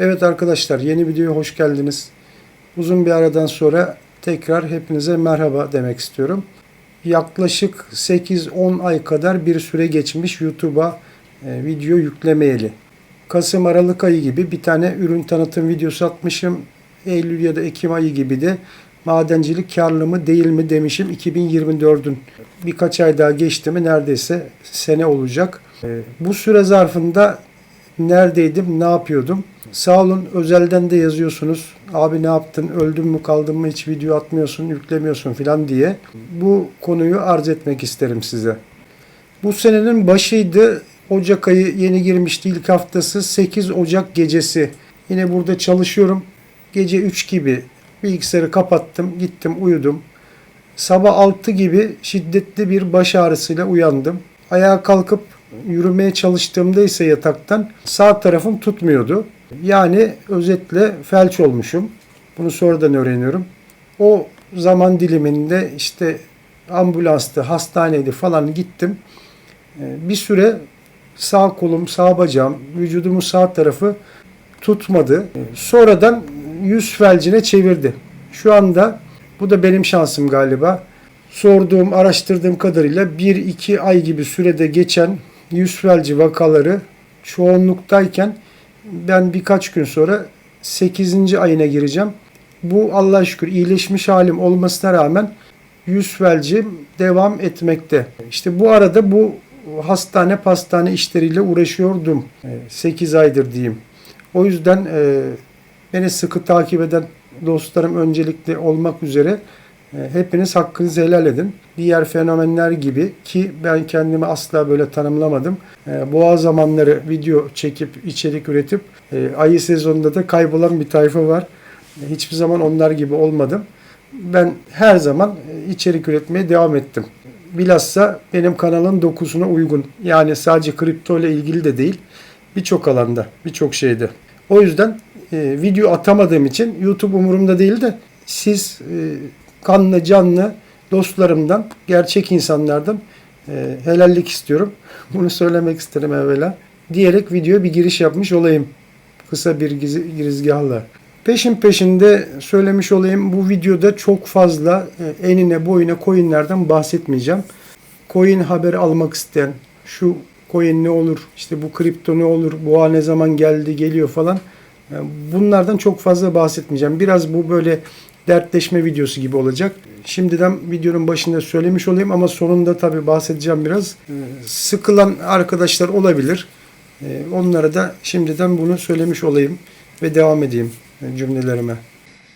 Evet arkadaşlar yeni videoya hoş geldiniz. Uzun bir aradan sonra tekrar hepinize merhaba demek istiyorum. Yaklaşık 8-10 ay kadar bir süre geçmiş YouTube'a e, video yüklemeyeli. Kasım Aralık ayı gibi bir tane ürün tanıtım videosu atmışım. Eylül ya da Ekim ayı gibi de madencilik karlı mı değil mi demişim 2024'ün. Birkaç ay daha geçti mi neredeyse sene olacak. E, Bu süre zarfında neredeydim, ne yapıyordum? Sağ olun özelden de yazıyorsunuz. Abi ne yaptın, öldün mü kaldın mı hiç video atmıyorsun, yüklemiyorsun filan diye. Bu konuyu arz etmek isterim size. Bu senenin başıydı. Ocak ayı yeni girmişti ilk haftası 8 Ocak gecesi. Yine burada çalışıyorum. Gece 3 gibi bilgisayarı kapattım, gittim uyudum. Sabah 6 gibi şiddetli bir baş ağrısıyla uyandım. Ayağa kalkıp yürümeye çalıştığımda ise yataktan sağ tarafım tutmuyordu. Yani özetle felç olmuşum. Bunu sonradan öğreniyorum. O zaman diliminde işte ambulanstı, hastaneydi falan gittim. Ee, Bir süre sağ kolum, sağ bacağım, vücudumun sağ tarafı tutmadı. Ee, Sonradan yüz felcine çevirdi. Şu anda bu da benim şansım galiba. Sorduğum, araştırdığım kadarıyla 1-2 ay gibi sürede geçen yüz felci vakaları çoğunluktayken ben birkaç gün sonra 8. ayına gireceğim. Bu Allah'a şükür iyileşmiş halim olmasına rağmen yüz felci devam etmekte. İşte bu arada bu hastane pastane işleriyle uğraşıyordum. 8 aydır diyeyim. O yüzden e, beni sıkı takip eden dostlarım öncelikli olmak üzere hepiniz hakkınızı helal edin. Diğer fenomenler gibi ki ben kendimi asla böyle tanımlamadım. E, Boğa zamanları video çekip içerik üretip e, ayı sezonunda da kaybolan bir tayfa var. E, Hiçbir zaman onlar gibi olmadım. Ben her zaman e, içerik üretmeye devam ettim. Bilhassa benim kanalın dokusuna uygun. Yani sadece kripto ile ilgili de değil. Birçok alanda, birçok şeyde. O yüzden e, video atamadığım için YouTube umurumda değil de siz e, kanlı canlı dostlarımdan, gerçek insanlardan e, helallik istiyorum. Bunu söylemek isterim evvela. Diyerek videoya bir giriş yapmış olayım. Kısa bir girizgahla. Peşin peşinde söylemiş olayım bu videoda çok fazla e, enine boyuna coinlerden bahsetmeyeceğim. Coin haberi almak isteyen, şu coin ne olur, işte bu kripto ne olur, boğa ne zaman geldi, geliyor falan. e, Bunlardan çok fazla bahsetmeyeceğim. Biraz bu böyle dertleşme videosu gibi olacak. Şimdiden videonun başında söylemiş olayım ama sonunda tabii bahsedeceğim biraz. E, Sıkılan arkadaşlar olabilir. E, Onlara da şimdiden bunu söylemiş olayım ve devam edeyim cümlelerime.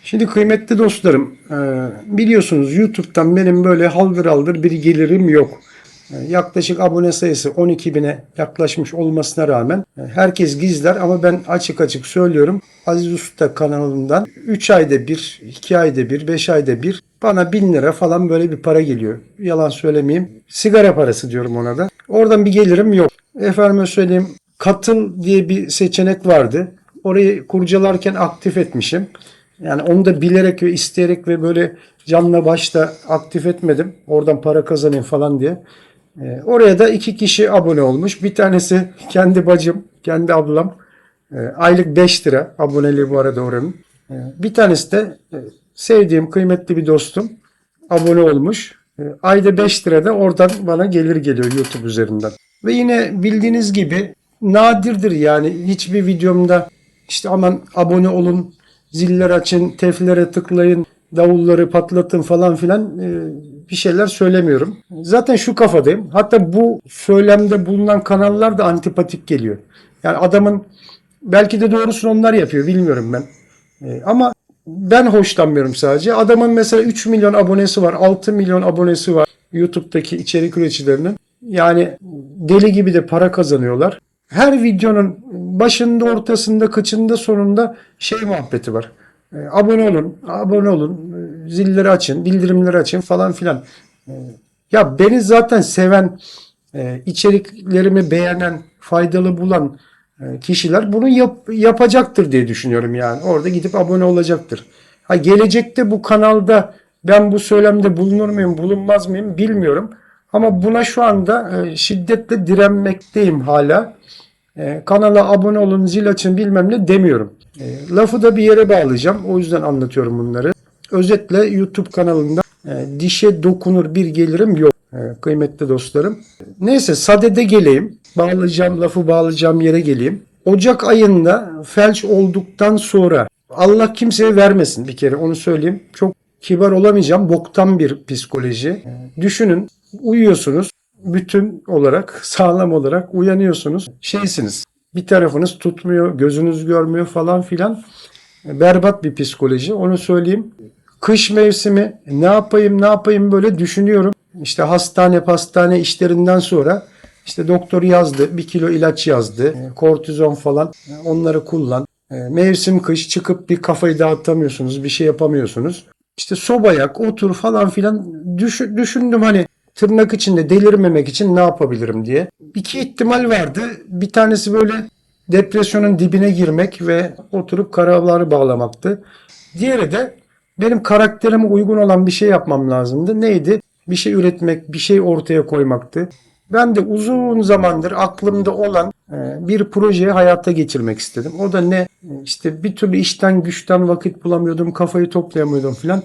Şimdi kıymetli dostlarım, e, biliyorsunuz YouTube'dan benim böyle haldır haldır bir gelirim yok. E, Yaklaşık abone sayısı 12 bine yaklaşmış olmasına rağmen e, herkes gizler ama ben açık açık söylüyorum. Aziz Usta kanalından 3 ayda bir, 2 ayda bir, 5 ayda bir bana 1000 lira falan böyle bir para geliyor. Yalan söylemeyeyim. Sigara parası diyorum ona da. Oradan bir gelirim yok. Efendime söyleyeyim katıl diye bir seçenek vardı. Orayı kurcalarken aktif etmişim. Yani onu da bilerek ve isteyerek ve böyle canla başla aktif etmedim. Oradan para kazanayım falan diye. Ee, oraya da iki kişi abone olmuş. Bir tanesi kendi bacım, kendi ablam. Ee, aylık 5 lira aboneliği bu arada oranın. Ee, bir tanesi de e, sevdiğim, kıymetli bir dostum abone olmuş. Ee, ayda 5 lira da oradan bana gelir geliyor YouTube üzerinden. Ve yine bildiğiniz gibi nadirdir yani hiçbir videomda işte aman abone olun, ziller açın, teflere tıklayın, davulları patlatın falan filan e, bir şeyler söylemiyorum. Zaten şu kafadayım. Hatta bu söylemde bulunan kanallar da antipatik geliyor. Yani adamın belki de doğrusunu onlar yapıyor bilmiyorum ben. E, ama ben hoşlanmıyorum sadece. Adamın mesela 3 milyon abonesi var, 6 milyon abonesi var YouTube'daki içerik üreticilerinin. Yani deli gibi de para kazanıyorlar. Her videonun başında, ortasında, kıçında, sonunda şey muhabbeti var. E, abone olun, abone olun, e, zilleri açın, bildirimleri açın falan filan. E, ya beni zaten seven, içeriklerimi beğenen, faydalı bulan kişiler bunu yap- yapacaktır diye düşünüyorum yani. Orada gidip abone olacaktır. Ha gelecekte bu kanalda ben bu söylemde bulunur muyum, bulunmaz mıyım bilmiyorum. Ama buna şu anda şiddetle direnmekteyim hala. Kanala abone olun, zil açın bilmem ne demiyorum. E, lafı da bir yere bağlayacağım. O yüzden anlatıyorum bunları. Özetle YouTube kanalında e, dişe dokunur bir gelirim yok. E, kıymetli dostlarım. Neyse sadede geleyim. Bağlayacağım lafı bağlayacağım yere geleyim. Ocak ayında felç olduktan sonra Allah kimseye vermesin bir kere onu söyleyeyim. Çok kibar olamayacağım. Boktan bir psikoloji. Düşünün uyuyorsunuz. Bütün olarak sağlam olarak uyanıyorsunuz. Şeysiniz bir tarafınız tutmuyor, gözünüz görmüyor falan filan. Berbat bir psikoloji onu söyleyeyim. Kış mevsimi ne yapayım ne yapayım böyle düşünüyorum. İşte hastane hastane işlerinden sonra işte doktor yazdı bir kilo ilaç yazdı. E, Kortizon falan e, onları kullan. E, Mevsim kış çıkıp bir kafayı dağıtamıyorsunuz bir şey yapamıyorsunuz. İşte sobayak otur falan filan Düş- düşündüm hani tırnak içinde delirmemek için ne yapabilirim diye. İki ihtimal vardı. Bir tanesi böyle depresyonun dibine girmek ve oturup karaları bağlamaktı. Diğeri de benim karakterime uygun olan bir şey yapmam lazımdı. Neydi? Bir şey üretmek, bir şey ortaya koymaktı. Ben de uzun zamandır aklımda olan e, bir projeyi hayata geçirmek istedim. O da ne? İşte bir türlü işten güçten vakit bulamıyordum, kafayı toplayamıyordum filan.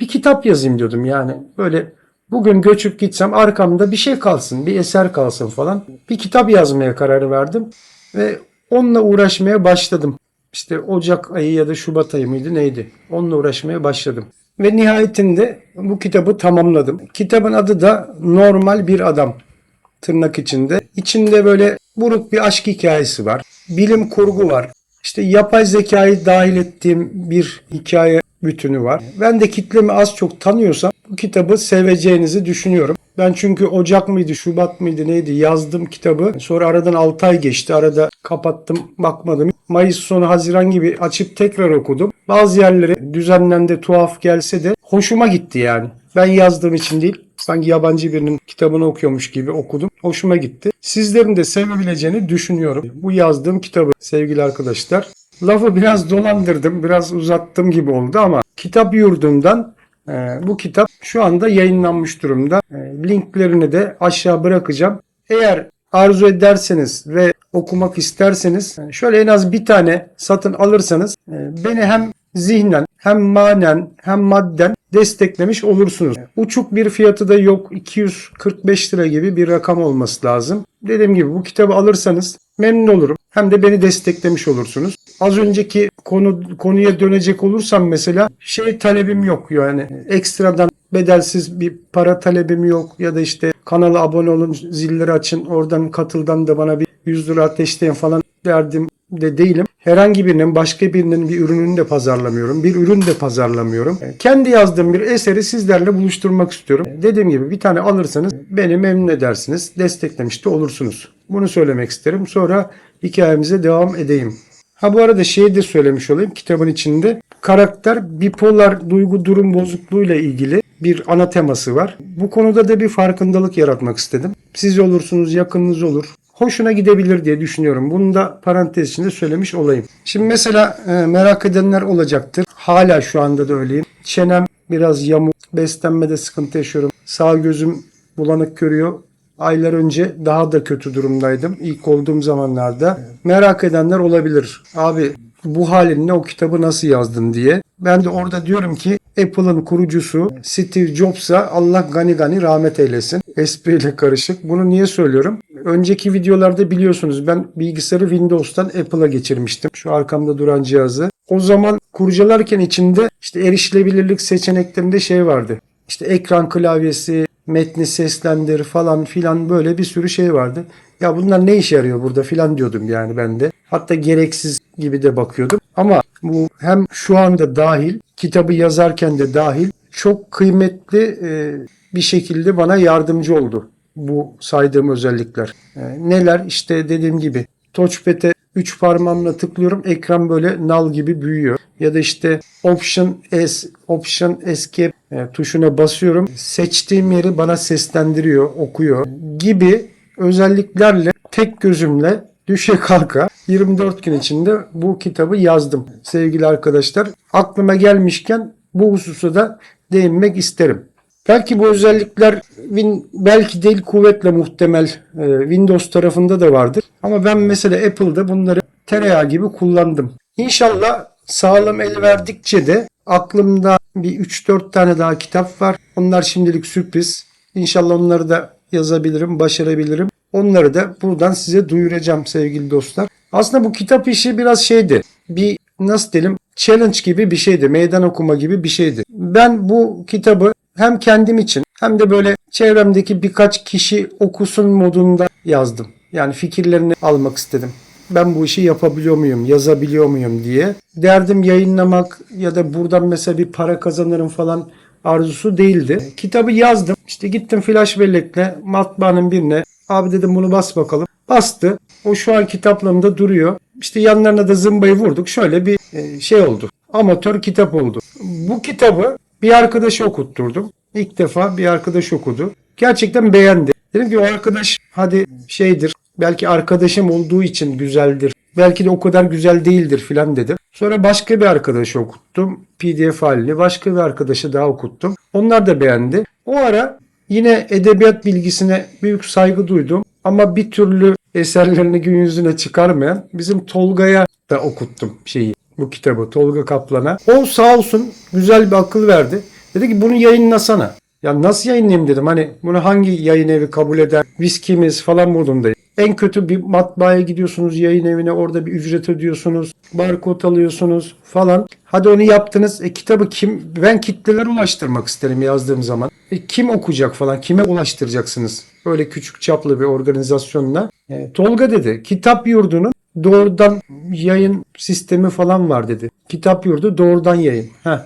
Bir kitap yazayım diyordum yani. Böyle bugün göçüp gitsem arkamda bir şey kalsın, bir eser kalsın falan. Bir kitap yazmaya karar verdim ve onunla uğraşmaya başladım. İşte Ocak ayı ya da Şubat ayı mıydı neydi? Onunla uğraşmaya başladım. Ve nihayetinde bu kitabı tamamladım. Kitabın adı da Normal Bir Adam tırnak içinde. İçinde böyle buruk bir aşk hikayesi var. Bilim kurgu var. İşte yapay zekayı dahil ettiğim bir hikaye bütünü var. Ben de kitlemi az çok tanıyorsam bu kitabı seveceğinizi düşünüyorum. Ben çünkü Ocak mıydı, Şubat mıydı neydi yazdım kitabı. Sonra aradan 6 ay geçti. Arada kapattım, bakmadım. Mayıs sonu Haziran gibi açıp tekrar okudum. Bazı yerleri düzenlendi, tuhaf gelse de hoşuma gitti yani. Ben yazdığım için değil, sanki yabancı birinin kitabını okuyormuş gibi okudum. Hoşuma gitti. Sizlerin de sevebileceğini düşünüyorum. Bu yazdığım kitabı sevgili arkadaşlar. Lafı biraz dolandırdım, biraz uzattım gibi oldu ama kitap yurdundan bu kitap şu anda yayınlanmış durumda. E, linklerini de aşağı bırakacağım. Eğer arzu ederseniz ve okumak isterseniz e, şöyle en az bir tane satın alırsanız e, beni hem zihnen hem manen hem madden desteklemiş olursunuz. Uçuk bir fiyatı da yok. 245 lira gibi bir rakam olması lazım. Dediğim gibi bu kitabı alırsanız memnun olurum. Hem de beni desteklemiş olursunuz. Az önceki konu konuya dönecek olursam mesela şey talebim yok yani ekstradan bedelsiz bir para talebim yok ya da işte kanala abone olun zilleri açın oradan katıldan da bana bir 100 lira ateşleyin falan derdim de değilim. Herhangi birinin başka birinin bir ürününü de pazarlamıyorum. Bir ürün de pazarlamıyorum. Kendi yazdığım bir eseri sizlerle buluşturmak istiyorum. Dediğim gibi bir tane alırsanız beni memnun edersiniz. Desteklemiş de olursunuz. Bunu söylemek isterim. Sonra hikayemize devam edeyim. Ha bu arada şeyi de söylemiş olayım kitabın içinde. Karakter bipolar duygu durum bozukluğuyla ilgili bir ana teması var. Bu konuda da bir farkındalık yaratmak istedim. Siz olursunuz, yakınınız olur. Hoşuna gidebilir diye düşünüyorum. Bunu da parantez içinde söylemiş olayım. Şimdi mesela e, merak edenler olacaktır. Hala şu anda da öyleyim. Çenem biraz yamuk. Beslenmede sıkıntı yaşıyorum. Sağ gözüm bulanık görüyor. Aylar önce daha da kötü durumdaydım. İlk olduğum zamanlarda. Merak edenler olabilir. Abi bu halinle o kitabı nasıl yazdın diye. Ben de orada diyorum ki Apple'ın kurucusu Steve Jobs'a Allah gani gani rahmet eylesin. Espriyle karışık. Bunu niye söylüyorum? Önceki videolarda biliyorsunuz ben bilgisayarı Windows'tan Apple'a geçirmiştim. Şu arkamda duran cihazı. O zaman kurcalarken içinde işte erişilebilirlik seçeneklerinde şey vardı. İşte ekran klavyesi, metni seslendir falan filan böyle bir sürü şey vardı. Ya bunlar ne işe yarıyor burada filan diyordum yani ben de. Hatta gereksiz gibi de bakıyordum. Ama bu hem şu anda dahil, kitabı yazarken de dahil çok kıymetli e, bir şekilde bana yardımcı oldu bu saydığım özellikler. E, neler? İşte dediğim gibi touchpad'e 3 parmağımla tıklıyorum. Ekran böyle nal gibi büyüyor. Ya da işte Option S, Option Escape e, tuşuna basıyorum. Seçtiğim yeri bana seslendiriyor, okuyor gibi özelliklerle tek gözümle düşe kalka 24 gün içinde bu kitabı yazdım sevgili arkadaşlar. Aklıma gelmişken bu hususa da değinmek isterim. Belki bu özellikler Win, belki değil kuvvetle muhtemel e, Windows tarafında da vardır. Ama ben mesela Apple'da bunları tereyağı gibi kullandım. İnşallah sağlam el verdikçe de aklımda bir 3-4 tane daha kitap var. Onlar şimdilik sürpriz. İnşallah onları da yazabilirim, başarabilirim. Onları da buradan size duyuracağım sevgili dostlar. Aslında bu kitap işi biraz şeydi. Bir nasıl diyelim challenge gibi bir şeydi. Meydan okuma gibi bir şeydi. Ben bu kitabı hem kendim için hem de böyle çevremdeki birkaç kişi okusun modunda yazdım. Yani fikirlerini almak istedim. Ben bu işi yapabiliyor muyum, yazabiliyor muyum diye. Derdim yayınlamak ya da buradan mesela bir para kazanırım falan arzusu değildi. Kitabı yazdım. İşte gittim flash bellekle matbaanın birine. Abi dedim bunu bas bakalım. Bastı. O şu an kitaplığımda duruyor. İşte yanlarına da zımbayı vurduk. Şöyle bir e, şey oldu. Amatör kitap oldu. Bu kitabı bir arkadaşa okutturdum. İlk defa bir arkadaş okudu. Gerçekten beğendi. Dedim ki o arkadaş hadi şeydir. Belki arkadaşım olduğu için güzeldir. Belki de o kadar güzel değildir filan dedim. Sonra başka bir arkadaşa okuttum. PDF halini. Başka bir arkadaşa daha okuttum. Onlar da beğendi. O ara yine edebiyat bilgisine büyük saygı duydum. Ama bir türlü eserlerini gün yüzüne çıkarmayan bizim Tolga'ya da okuttum şeyi bu kitabı Tolga Kaplan'a. O sağ olsun güzel bir akıl verdi. Dedi ki bunu yayınlasana. Ya nasıl yayınlayayım dedim. Hani bunu hangi yayın evi kabul eder? Viskimiz falan modundayım. En kötü bir matbaaya gidiyorsunuz yayın evine orada bir ücret ödüyorsunuz. Barkod alıyorsunuz falan. Hadi onu yaptınız. E, kitabı kim? Ben kitlelere ulaştırmak isterim yazdığım zaman. E, kim okuyacak falan? Kime ulaştıracaksınız? Böyle küçük çaplı bir organizasyonla. E, Tolga dedi kitap yurdunun doğrudan yayın sistemi falan var dedi. Kitap yurdu doğrudan yayın. Heh,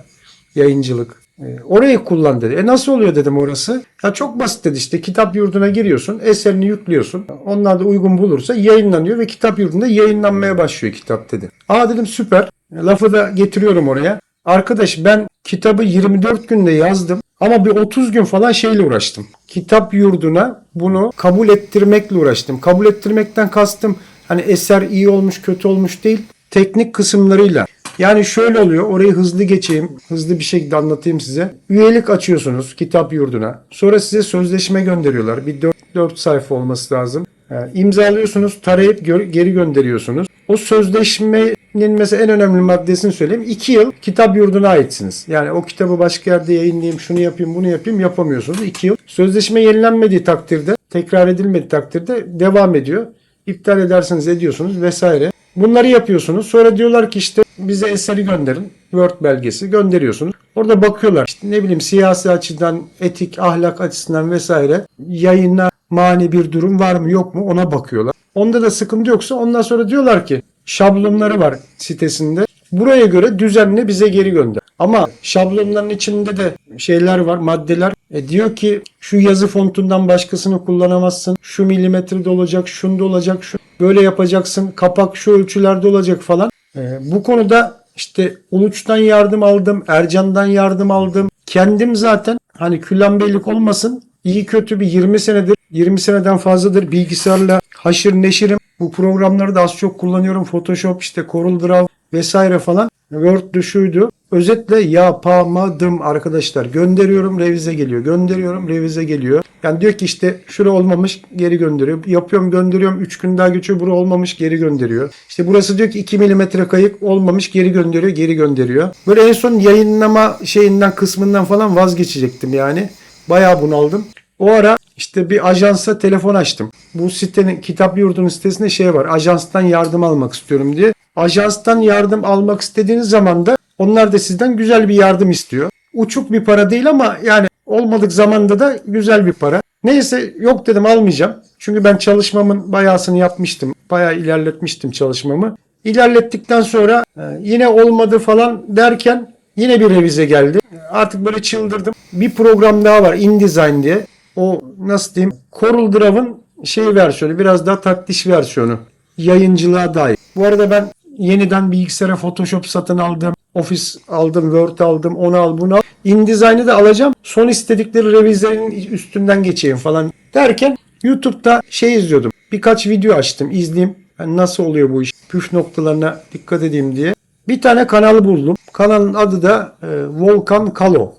yayıncılık. E, orayı kullan dedi. E nasıl oluyor dedim orası. Ya çok basit dedi işte kitap yurduna giriyorsun. Eserini yüklüyorsun. Onlar da uygun bulursa yayınlanıyor ve kitap yurdunda yayınlanmaya başlıyor kitap dedi. Aa dedim süper. E, Lafı da getiriyorum oraya. Arkadaş ben kitabı 24 günde yazdım. Ama bir 30 gün falan şeyle uğraştım. Kitap yurduna bunu kabul ettirmekle uğraştım. Kabul ettirmekten kastım hani eser iyi olmuş kötü olmuş değil. Teknik kısımlarıyla. Yani şöyle oluyor. Orayı hızlı geçeyim. Hızlı bir şekilde anlatayım size. Üyelik açıyorsunuz kitap yurduna. Sonra size sözleşme gönderiyorlar. Bir 4, 4 sayfa olması lazım. Yani imzalıyorsunuz, tarayıp geri gönderiyorsunuz. O sözleşmenin mesela en önemli maddesini söyleyeyim. 2 yıl kitap yurduna aitsiniz. Yani o kitabı başka yerde yayınlayayım, şunu yapayım, bunu yapayım yapamıyorsunuz. 2 yıl. Sözleşme yenilenmediği takdirde, tekrar edilmediği takdirde devam ediyor. İptal ederseniz ediyorsunuz vesaire. Bunları yapıyorsunuz. Sonra diyorlar ki işte bize eseri gönderin. Word belgesi gönderiyorsunuz. Orada bakıyorlar işte ne bileyim siyasi açıdan, etik, ahlak açısından vesaire yayına mani bir durum var mı yok mu ona bakıyorlar. Onda da sıkıntı yoksa ondan sonra diyorlar ki şablonları var sitesinde. Buraya göre düzenle bize geri gönder. Ama şablonların içinde de şeyler var, maddeler. E diyor ki şu yazı fontundan başkasını kullanamazsın. Şu milimetrede olacak, şunda olacak, şu böyle yapacaksın. Kapak şu ölçülerde olacak falan. E, bu konuda işte Uluç'tan yardım aldım, Ercan'dan yardım aldım. Kendim zaten hani külambeylik olmasın iyi kötü bir 20 senedir, 20 seneden fazladır bilgisayarla haşır neşirim. Bu programları da az çok kullanıyorum. Photoshop, işte CorelDRAW vesaire falan. Word'du şuydu. Özetle yapamadım arkadaşlar. Gönderiyorum revize geliyor. Gönderiyorum revize geliyor. Yani diyor ki işte şura olmamış geri gönderiyor. Yapıyorum gönderiyorum 3 gün daha geçiyor. Bura olmamış geri gönderiyor. İşte burası diyor ki 2 milimetre kayık olmamış geri gönderiyor geri gönderiyor. Böyle en son yayınlama şeyinden kısmından falan vazgeçecektim yani. Bayağı bunaldım. O ara işte bir ajansa telefon açtım. Bu sitenin kitap yurdunun sitesinde şey var. Ajanstan yardım almak istiyorum diye. Ajanstan yardım almak istediğiniz zaman da onlar da sizden güzel bir yardım istiyor. Uçuk bir para değil ama yani olmadık zamanda da güzel bir para. Neyse yok dedim almayacağım. Çünkü ben çalışmamın bayağısını yapmıştım. Bayağı ilerletmiştim çalışmamı. İlerlettikten sonra yine olmadı falan derken yine bir revize geldi. Artık böyle çıldırdım. Bir program daha var InDesign diye. O nasıl diyeyim? CorelDRAW'ın şey versiyonu biraz daha tatlış versiyonu. Yayıncılığa dair. Bu arada ben yeniden bilgisayara Photoshop satın aldım. Office aldım, Word aldım, onu al, bunu al. InDesign'ı da alacağım. Son istedikleri revizenin üstünden geçeyim falan derken YouTube'da şey izliyordum. Birkaç video açtım, izleyeyim. Yani nasıl oluyor bu iş? Püf noktalarına dikkat edeyim diye. Bir tane kanal buldum. Kanalın adı da e, Volkan Kalo.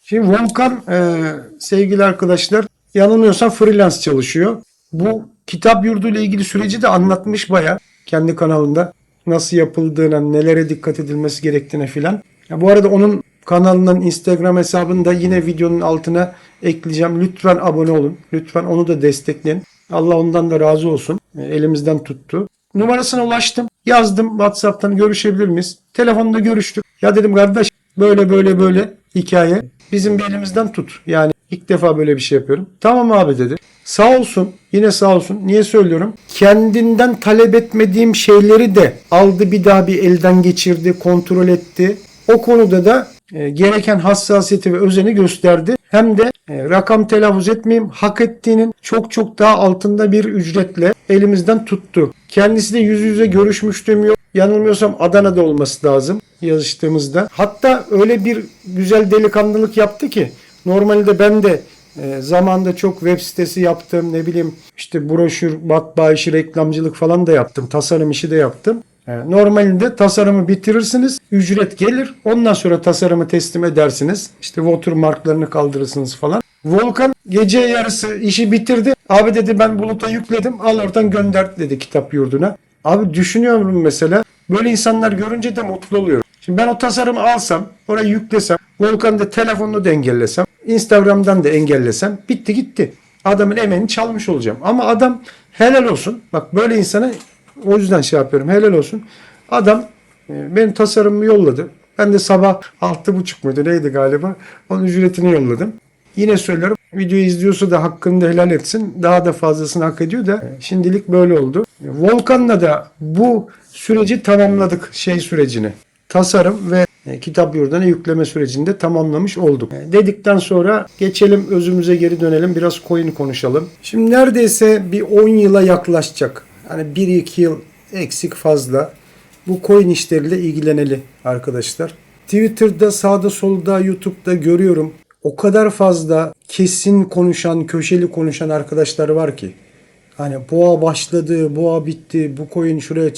Şimdi Volkan e, sevgili arkadaşlar yanılmıyorsam freelance çalışıyor. Bu kitap yurdu ile ilgili süreci de anlatmış baya kendi kanalında. Nasıl yapıldığına, nelere dikkat edilmesi gerektiğine filan. Bu arada onun kanalının Instagram hesabını da yine videonun altına ekleyeceğim. Lütfen abone olun. Lütfen onu da destekleyin. Allah ondan da razı olsun. E, Elimizden tuttu. Numarasına ulaştım. Yazdım WhatsApp'tan görüşebilir miyiz? Telefonda görüştük. Ya dedim kardeş böyle böyle böyle hikaye. Bizim bir elimizden tut. Yani ilk defa böyle bir şey yapıyorum. Tamam abi dedi. Sağ olsun. Yine sağ olsun. Niye söylüyorum? Kendinden talep etmediğim şeyleri de aldı bir daha bir elden geçirdi, kontrol etti. O konuda da e, gereken hassasiyeti ve özeni gösterdi. Hem de e, rakam telaffuz etmeyeyim hak ettiğinin çok çok daha altında bir ücretle elimizden tuttu. Kendisi de yüz yüze görüşmüştüm yok. Yanılmıyorsam Adana'da olması lazım yazıştığımızda. Hatta öyle bir güzel delikanlılık yaptı ki normalde ben de e, zamanda çok web sitesi yaptım ne bileyim işte broşür, matbaa işi, reklamcılık falan da yaptım. Tasarım işi de yaptım. E, Normalinde tasarımı bitirirsiniz, ücret gelir. Ondan sonra tasarımı teslim edersiniz. İşte watermarklarını kaldırırsınız falan. Volkan gece yarısı işi bitirdi. Abi dedi ben buluta yükledim. Al oradan gönder dedi kitap yurduna. Abi düşünüyorum mesela. Böyle insanlar görünce de mutlu oluyorum. Şimdi ben o tasarımı alsam, oraya yüklesem, Volkan'da telefonunu da engellesem, Instagram'dan da engellesem bitti gitti. Adamın emeğini çalmış olacağım. Ama adam helal olsun. Bak böyle insana o yüzden şey yapıyorum. Helal olsun. Adam e, benim tasarımımı yolladı. Ben de sabah 6.30 muydu neydi galiba. Onun ücretini yolladım. Yine söylüyorum. Videoyu izliyorsa da hakkını da helal etsin. Daha da fazlasını hak ediyor da şimdilik böyle oldu. Volkan'la da bu süreci tamamladık. Şey sürecini. Tasarım ve kitap yurduna yükleme sürecini de tamamlamış olduk. E, Dedikten sonra geçelim özümüze geri dönelim. Biraz coin konuşalım. Şimdi neredeyse bir 10 yıla yaklaşacak. Hani 1-2 yıl eksik fazla. Bu coin işleriyle ilgileneli arkadaşlar. Twitter'da sağda solda YouTube'da görüyorum. O kadar fazla kesin konuşan, köşeli konuşan arkadaşlar var ki. Hani boğa başladı, boğa bitti, bu coin şuraya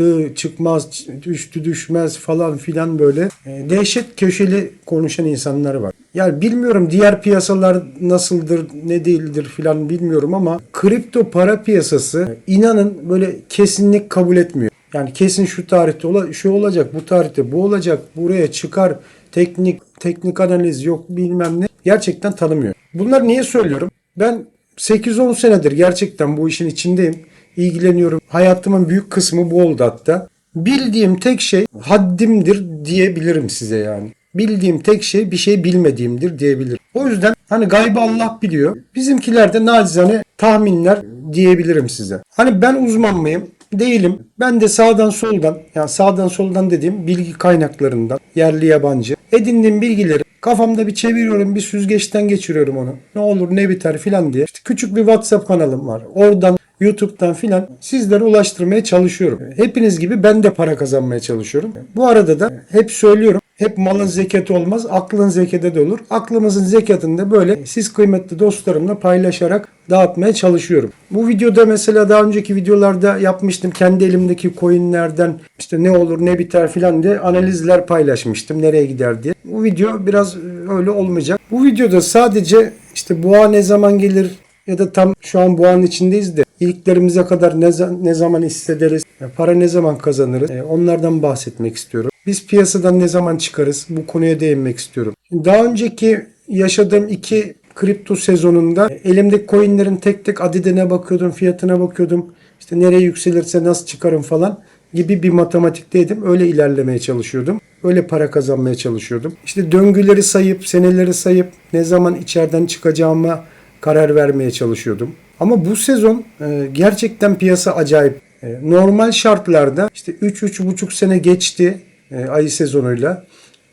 çıktı, çıkmaz, düştü düşmez falan filan böyle. E, dehşet köşeli konuşan insanlar var. Yani bilmiyorum diğer piyasalar nasıldır, ne değildir filan bilmiyorum ama kripto para piyasası inanın böyle kesinlik kabul etmiyor. Yani kesin şu tarihte ola, şu olacak, bu tarihte bu olacak, buraya çıkar, teknik teknik analiz yok bilmem ne. Gerçekten tanımıyor. Bunlar niye söylüyorum? Ben 8-10 senedir gerçekten bu işin içindeyim. İlgileniyorum. Hayatımın büyük kısmı bu oldu hatta. Bildiğim tek şey haddimdir diyebilirim size yani. Bildiğim tek şey bir şey bilmediğimdir diyebilirim. O yüzden hani gaybı Allah biliyor. Bizimkiler de nacizane tahminler diyebilirim size. Hani ben uzman mıyım? Değilim. Ben de sağdan soldan yani sağdan soldan dediğim bilgi kaynaklarından yerli yabancı edindiğim bilgileri kafamda bir çeviriyorum bir süzgeçten geçiriyorum onu. Ne olur ne biter filan diye. İşte küçük bir WhatsApp kanalım var. Oradan YouTube'dan filan sizlere ulaştırmaya çalışıyorum. Hepiniz gibi ben de para kazanmaya çalışıyorum. Bu arada da hep söylüyorum. Hep malın zekatı olmaz, aklın zekatı de olur. Aklımızın zekatını da böyle siz kıymetli dostlarımla paylaşarak dağıtmaya çalışıyorum. Bu videoda mesela daha önceki videolarda yapmıştım. Kendi elimdeki coinlerden işte ne olur ne biter filan diye analizler paylaşmıştım. Nereye gider diye. Bu video biraz öyle olmayacak. Bu videoda sadece işte boğa ne zaman gelir ya da tam şu an boğanın içindeyiz de iliklerimize kadar ne, ne zaman hissederiz, e, para ne zaman kazanırız e, onlardan bahsetmek istiyorum. Biz piyasadan ne zaman çıkarız bu konuya değinmek istiyorum. Daha önceki yaşadığım iki kripto sezonunda e, elimdeki coinlerin tek tek adedine bakıyordum, fiyatına bakıyordum. İşte nereye yükselirse nasıl çıkarım falan gibi bir matematikteydim. Öyle ilerlemeye çalışıyordum. Öyle para kazanmaya çalışıyordum. İşte döngüleri sayıp, seneleri sayıp ne zaman içeriden çıkacağıma karar vermeye çalışıyordum. Ama bu sezon e, gerçekten piyasa acayip. E, normal şartlarda işte 3-3,5 sene geçti e, ayı sezonuyla.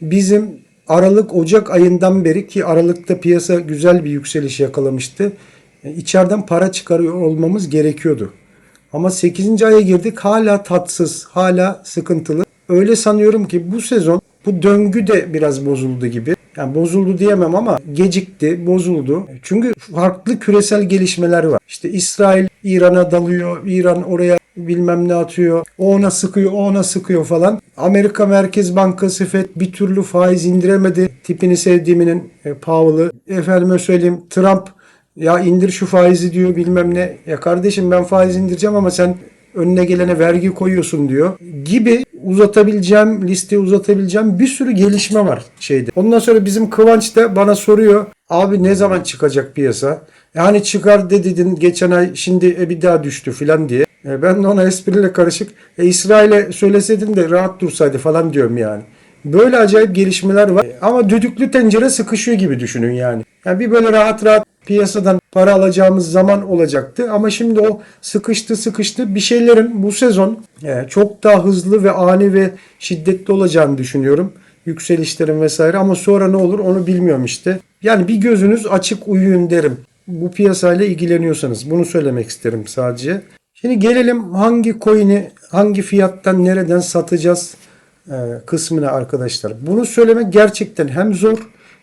Bizim Aralık Ocak ayından beri ki Aralık'ta piyasa güzel bir yükseliş yakalamıştı. İçeriden para çıkarıyor olmamız gerekiyordu. Ama 8. aya girdik hala tatsız, hala sıkıntılı. Öyle sanıyorum ki bu sezon bu döngü de biraz bozuldu gibi. Yani bozuldu diyemem ama gecikti, bozuldu. Çünkü farklı küresel gelişmeler var. İşte İsrail İran'a dalıyor, İran oraya bilmem ne atıyor. O ona sıkıyor, o ona sıkıyor falan. Amerika Merkez Bankası FED bir türlü faiz indiremedi. Tipini sevdiğiminin e, Powell'ı. Efendime söyleyeyim Trump ya indir şu faizi diyor bilmem ne. Ya kardeşim ben faiz indireceğim ama sen önüne gelene vergi koyuyorsun diyor gibi uzatabileceğim, listeyi uzatabileceğim bir sürü gelişme var şeyde. Ondan sonra bizim Kıvanç da bana soruyor. Abi ne zaman çıkacak piyasa? Yani çıkar dedin geçen ay şimdi e, bir daha düştü filan diye. E, ben de ona espriyle karışık e, İsrail'e söyleseydin de rahat dursaydı falan diyorum yani. Böyle acayip gelişmeler var. Ama düdüklü tencere sıkışıyor gibi düşünün yani. Yani bir böyle rahat rahat piyasadan para alacağımız zaman olacaktı. Ama şimdi o sıkıştı sıkıştı. Bir şeylerin bu sezon e, çok daha hızlı ve ani ve şiddetli olacağını düşünüyorum. Yükselişlerin vesaire ama sonra ne olur onu bilmiyorum işte. Yani bir gözünüz açık uyuyun derim. Bu piyasayla ilgileniyorsanız bunu söylemek isterim sadece. Şimdi gelelim hangi coin'i hangi fiyattan nereden satacağız e, kısmına arkadaşlar. Bunu söylemek gerçekten hem zor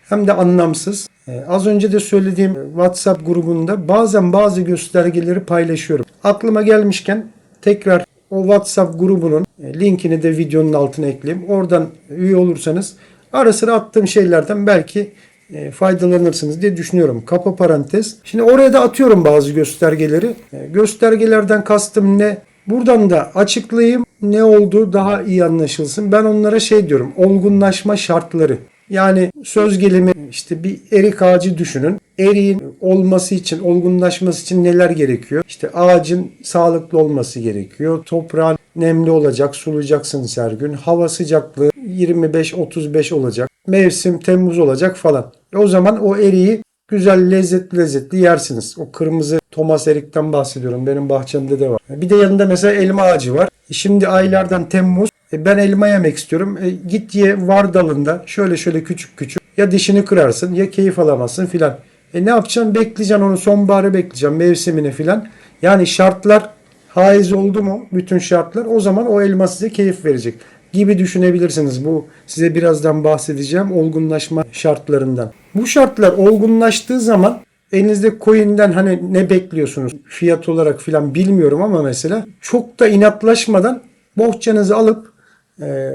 hem de anlamsız. E, az önce de söylediğim WhatsApp grubunda bazen bazı göstergeleri paylaşıyorum. Aklıma gelmişken tekrar o WhatsApp grubunun e, linkini de videonun altına ekleyeyim. Oradan üye olursanız ara sıra attığım şeylerden belki e, faydalanırsınız diye düşünüyorum. Kapa parantez. Şimdi oraya da atıyorum bazı göstergeleri. E, Göstergelerden kastım ne? Buradan da açıklayayım. Ne olduğu daha iyi anlaşılsın. Ben onlara şey diyorum. Olgunlaşma şartları. Yani söz gelimi işte bir erik ağacı düşünün. Eriğin olması için, olgunlaşması için neler gerekiyor? İşte ağacın sağlıklı olması gerekiyor. Toprağın nemli olacak, sulayacaksınız her gün. Hava sıcaklığı 25-35 olacak. Mevsim Temmuz olacak falan. E o zaman o eriği güzel lezzetli lezzetli yersiniz. O kırmızı Thomas erikten bahsediyorum. Benim bahçemde de var. Bir de yanında mesela elma ağacı var. E Şimdi aylardan Temmuz. E ben elma yemek istiyorum. E git ye var dalında. Şöyle şöyle küçük küçük. Ya dişini kırarsın ya keyif alamazsın filan. E ne yapacaksın? Bekleyeceksin onu sonbaharı bekleyeceksin mevsimini filan. Yani şartlar haiz oldu mu bütün şartlar o zaman o elma size keyif verecek gibi düşünebilirsiniz. Bu size birazdan bahsedeceğim olgunlaşma şartlarından. Bu şartlar olgunlaştığı zaman elinizde coin'den hani ne bekliyorsunuz fiyat olarak filan bilmiyorum ama mesela çok da inatlaşmadan bohçanızı alıp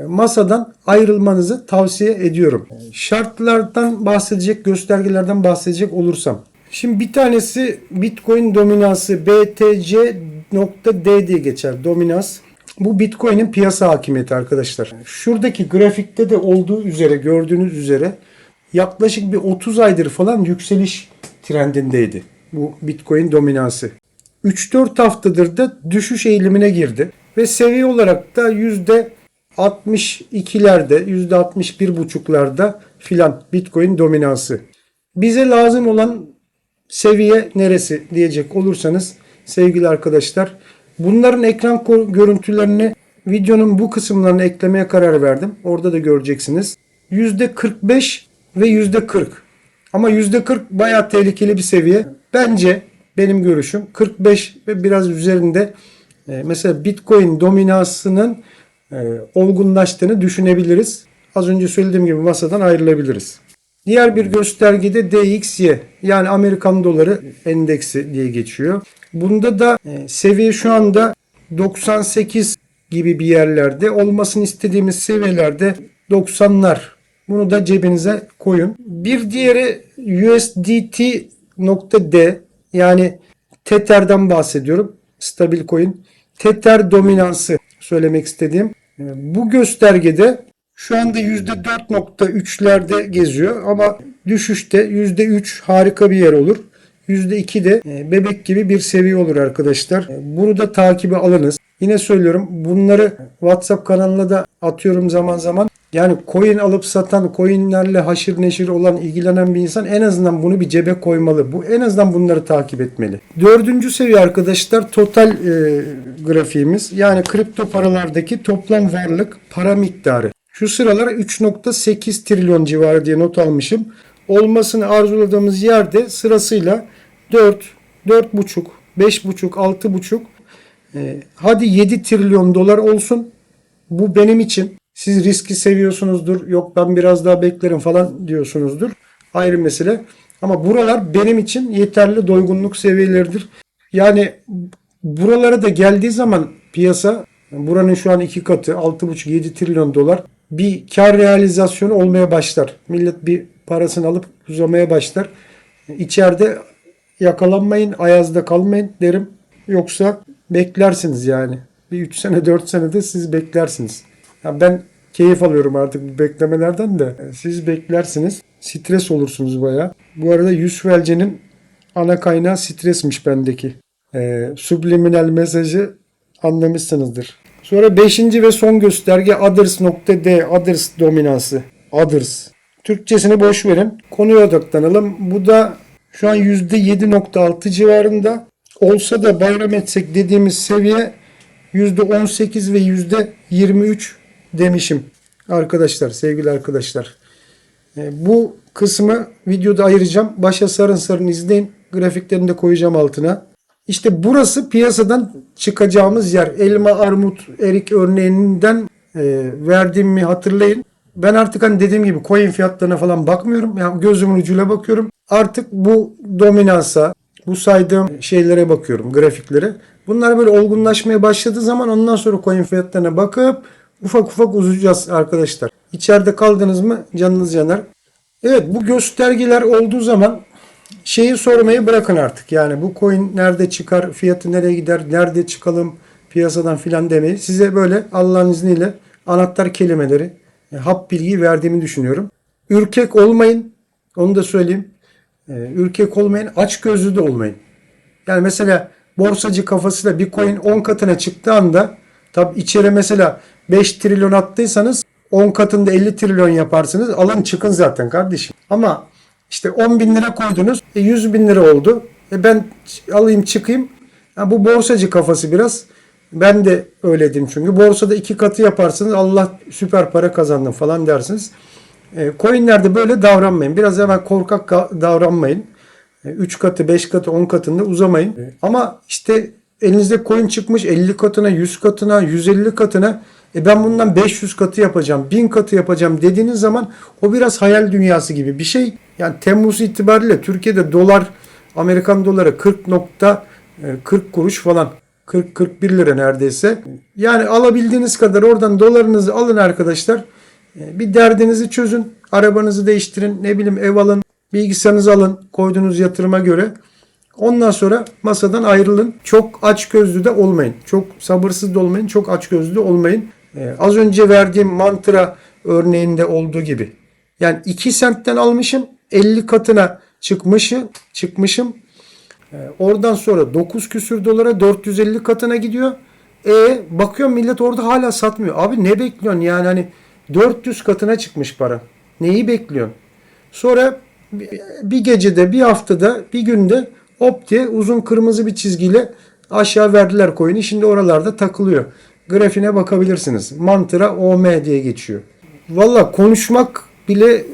masadan ayrılmanızı tavsiye ediyorum. Şartlardan bahsedecek, göstergelerden bahsedecek olursam. Şimdi bir tanesi Bitcoin dominansı BTC.D diye geçer. Dominans. Bu Bitcoin'in piyasa hakimiyeti arkadaşlar. Şuradaki grafikte de olduğu üzere gördüğünüz üzere yaklaşık bir 30 aydır falan yükseliş trendindeydi. Bu Bitcoin dominansı. 3-4 haftadır da düşüş eğilimine girdi. Ve seviye olarak da %62'lerde, %61,5'larda filan Bitcoin dominansı. Bize lazım olan seviye neresi diyecek olursanız sevgili arkadaşlar bunların ekran görüntülerini videonun bu kısımlarına eklemeye karar verdim. Orada da göreceksiniz. %45 ve %40. Ama %40 bayağı tehlikeli bir seviye. Bence benim görüşüm 45 ve biraz üzerinde e, mesela Bitcoin dominansının olgunlaştığını düşünebiliriz. Az önce söylediğim gibi masadan ayrılabiliriz. Diğer bir göstergede DXY yani Amerikan doları endeksi diye geçiyor. Bunda da e, seviye şu anda 98 gibi bir yerlerde olmasını istediğimiz seviyelerde 90'lar. Bunu da cebinize koyun. Bir diğeri USDT.D yani Tether'den bahsediyorum. Stabil coin. Tether dominansı söylemek istediğim. E, Bu göstergede şu anda %4.3'lerde geziyor ama düşüşte %3 harika bir yer olur. %2 de e, bebek gibi bir seviye olur arkadaşlar. E, Bunu da takibe alınız. Yine söylüyorum bunları WhatsApp kanalına da atıyorum zaman zaman. Yani coin alıp satan, coinlerle haşır neşir olan, ilgilenen bir insan en azından bunu bir cebe koymalı. Bu en azından bunları takip etmeli. Dördüncü seviye arkadaşlar total e, grafiğimiz. Yani kripto paralardaki toplam varlık para miktarı. Şu sıralar 3.8 trilyon civarı diye not almışım. Olmasını arzuladığımız yerde sırasıyla 4, 4.5, 5.5, 6.5 e, hadi 7 trilyon dolar olsun. Bu benim için Siz riski seviyorsunuzdur. Yok ben biraz daha beklerim falan diyorsunuzdur. Ayrı mesele. Ama buralar benim için yeterli doygunluk seviyeleridir. Yani buralara da geldiği zaman piyasa buranın şu an iki katı 6,5-7 trilyon dolar bir kar realizasyonu olmaya başlar. Millet bir parasını alıp uzamaya başlar. İçeride yakalanmayın, ayazda kalmayın derim. Yoksa beklersiniz yani. Bir 3 sene 4 senede siz beklersiniz. Ya ben keyif alıyorum artık bu beklemelerden de. Siz beklersiniz. Stres olursunuz baya. Bu arada Yusvelce'nin ana kaynağı stresmiş bendeki. Ee, subliminal mesajı anlamışsınızdır. Sonra 5. ve son gösterge others.d others dominansı. Others. Türkçesini boş verin. Konuya odaklanalım. Bu da şu an %7.6 civarında. Olsa da bayram etsek dediğimiz seviye %18 ve %23 demişim. Arkadaşlar, sevgili arkadaşlar. E, Bu kısmı videoda ayıracağım. Başa sarın sarın izleyin. Grafiklerini de koyacağım altına. İşte burası piyasadan çıkacağımız yer. Elma, armut, erik örneğinden e, verdiğimi hatırlayın. Ben artık hani dediğim gibi coin fiyatlarına falan bakmıyorum. Yani gözümün ucuyla bakıyorum. Artık bu dominansa, bu saydığım şeylere bakıyorum, grafiklere. Bunlar böyle olgunlaşmaya başladığı zaman ondan sonra coin fiyatlarına bakıp ufak ufak uzayacağız arkadaşlar. İçeride kaldınız mı canınız yanar. Evet bu göstergeler olduğu zaman şeyi sormayı bırakın artık. Yani bu coin nerede çıkar, fiyatı nereye gider, nerede çıkalım piyasadan filan demeyi. Size böyle Allah'ın izniyle anahtar kelimeleri, hap bilgiyi verdiğimi düşünüyorum. Ürkek olmayın. Onu da söyleyeyim. E, Ürkek olmayın. Aç gözlü de olmayın. Yani mesela borsacı kafasıyla bir coin 10 katına çıktığı anda tabi içeri mesela 5 trilyon attıysanız 10 katında 50 trilyon yaparsınız. Alın çıkın zaten kardeşim. Ama işte 10 bin lira koydunuz. E 100 bin lira oldu. E ben alayım çıkayım. Ha, bu borsacı kafası biraz. Ben de öyleydim çünkü. Borsada iki katı yaparsınız. Allah süper para kazandım falan dersiniz. E, coinlerde böyle davranmayın. Biraz hemen korkak davranmayın. 3 katı, 5 katı, 10 katında uzamayın. Ama işte elinizde coin çıkmış 50 katına, 100 katına, 150 katına e ben bundan 500 katı yapacağım, 1000 katı yapacağım dediğiniz zaman o biraz hayal dünyası gibi bir şey. Yani Temmuz itibariyle Türkiye'de dolar, Amerikan doları 40 nokta e, 40 kuruş falan. 40-41 lira neredeyse. Yani alabildiğiniz kadar oradan dolarınızı alın arkadaşlar. E, Bir derdinizi çözün. Arabanızı değiştirin. Ne bileyim ev alın. Bilgisayarınızı alın. Koyduğunuz yatırıma göre. Ondan sonra masadan ayrılın. Çok aç gözlü de olmayın. Çok sabırsız da olmayın. Çok aç gözlü de olmayın. Ee, az önce verdiğim mantra örneğinde olduğu gibi. Yani 2 sentten almışım 50 katına çıkmışım, çıkmışım. Ee, oradan sonra 9 küsür dolara 450 katına gidiyor. E bakıyorum millet orada hala satmıyor. Abi ne bekliyorsun yani hani 400 katına çıkmış para. Neyi bekliyorsun? Sonra bir- gecede, bir haftada, bir günde hop diye uzun kırmızı bir çizgiyle aşağı verdiler coin'i. Şimdi oralarda takılıyor. Grafine bakabilirsiniz. Mantra OM diye geçiyor. Valla konuşmak bile e,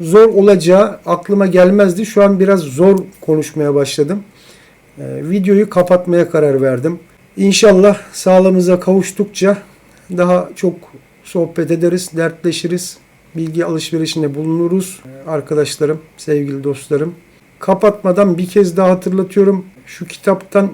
zor olacağı aklıma gelmezdi. Şu an biraz zor konuşmaya başladım. E, videoyu kapatmaya karar verdim. İnşallah sağlığımıza kavuştukça daha çok sohbet ederiz, dertleşiriz, bilgi alışverişinde bulunuruz. E, Arkadaşlarım, sevgili dostlarım. Kapatmadan bir kez daha hatırlatıyorum. Şu kitaptan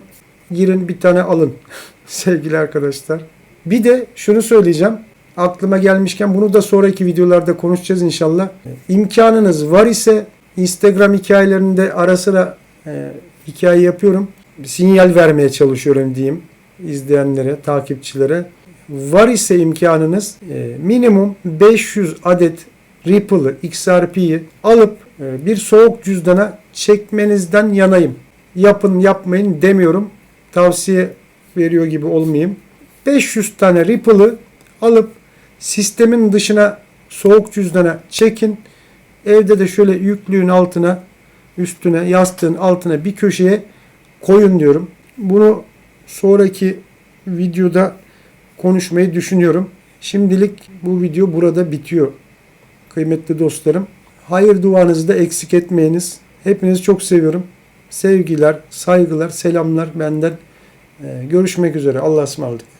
girin bir tane alın sevgili arkadaşlar. Bir de şunu söyleyeceğim. Aklıma gelmişken bunu da sonraki videolarda konuşacağız inşallah. İmkanınız var ise Instagram hikayelerinde ara sıra e, hikaye yapıyorum. Sinyal vermeye çalışıyorum diyeyim izleyenlere, takipçilere. Var ise imkanınız e, minimum 500 adet Ripple'ı, XRP'yi alıp e, bir soğuk cüzdana çekmenizden yanayım. Yapın yapmayın demiyorum. Tavsiye veriyor gibi olmayayım. 500 tane Ripple'ı alıp sistemin dışına soğuk cüzdana çekin. Evde de şöyle yüklüğün altına, üstüne, yastığın altına bir köşeye koyun diyorum. Bunu sonraki videoda konuşmayı düşünüyorum. Şimdilik bu video burada bitiyor. Kıymetli dostlarım. Hayır duanızı da eksik etmeyiniz. Hepinizi çok seviyorum. Sevgiler, saygılar, selamlar benden. Ee, Görüşmek üzere. Allah'a ısmarladık.